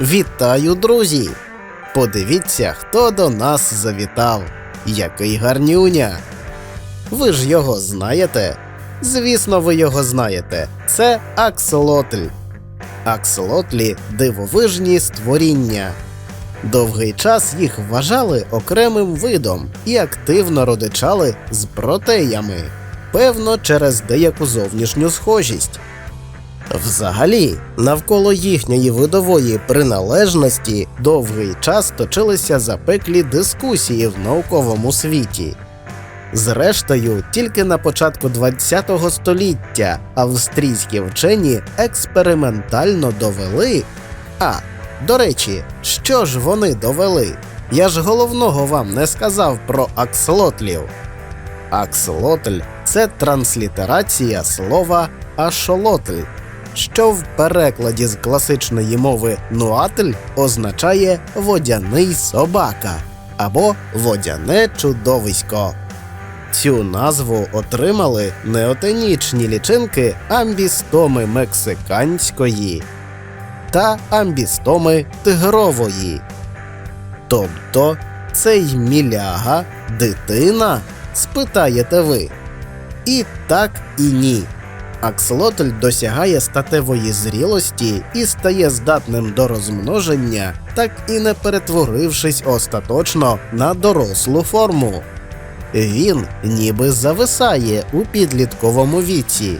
Вітаю, друзі! Подивіться, хто до нас завітав. Який гарнюня! Ви ж його знаєте? Звісно, ви його знаєте. Це аксолотль. Аксолотлі дивовижні створіння. Довгий час їх вважали окремим видом і активно родичали з протеями, певно, через деяку зовнішню схожість. Взагалі, навколо їхньої видової приналежності довгий час точилися запеклі дискусії в науковому світі. Зрештою, тільки на початку ХХ століття австрійські вчені експериментально довели. А, до речі, що ж вони довели? Я ж головного вам не сказав про акслотлів. Акслотль це транслітерація слова ашолотль, що в перекладі з класичної мови нуатль означає водяний собака або водяне чудовисько. Цю назву отримали неотенічні лічинки амбістоми мексиканської та амбістоми тигрової. Тобто цей міляга дитина? спитаєте ви. І так, і ні. Акслотль досягає статевої зрілості і стає здатним до розмноження, так і не перетворившись остаточно на дорослу форму. Він ніби зависає у підлітковому віці.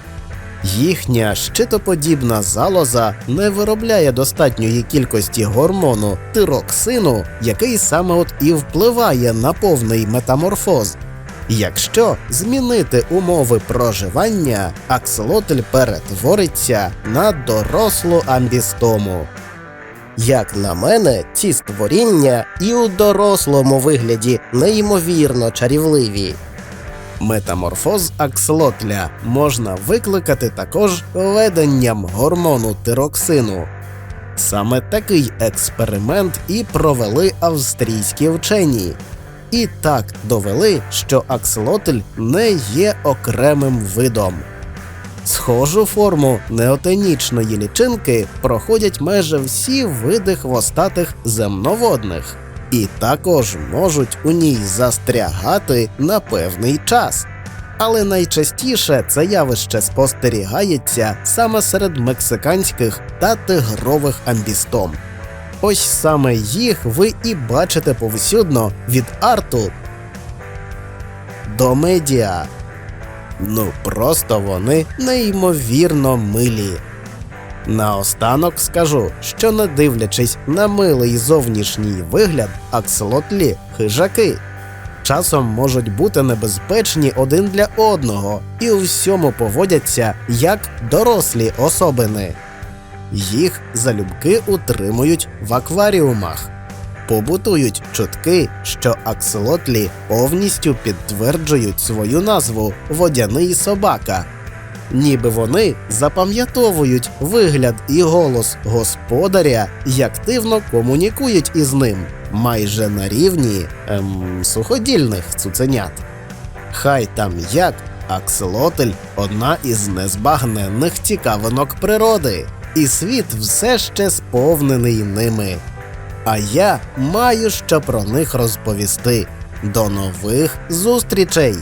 Їхня щитоподібна залоза не виробляє достатньої кількості гормону тироксину, який саме от і впливає на повний метаморфоз. Якщо змінити умови проживання, аксолотль перетвориться на дорослу амбістому. Як на мене, ці створіння і у дорослому вигляді неймовірно чарівливі. Метаморфоз акслотля можна викликати також введенням гормону тироксину. Саме такий експеримент і провели австрійські вчені. І так довели, що акслотль не є окремим видом. Схожу форму неотенічної лічинки проходять майже всі види хвостатих земноводних, і також можуть у ній застрягати на певний час. Але найчастіше це явище спостерігається саме серед мексиканських та тигрових амбістом. Ось саме їх ви і бачите повсюдно від арту до медіа. Ну просто вони неймовірно милі. Наостанок скажу, що не дивлячись на милий зовнішній вигляд, акселотлі хижаки часом можуть бути небезпечні один для одного і у всьому поводяться як дорослі особини. Їх залюбки утримують в акваріумах. Побутують чутки, що акселотлі повністю підтверджують свою назву водяний собака. Ніби вони запам'ятовують вигляд і голос господаря і активно комунікують із ним майже на рівні ем, суходільних цуценят. Хай там як акселотль одна із незбагненних цікавинок природи, і світ все ще сповнений ними. А я маю що про них розповісти. До нових зустрічей!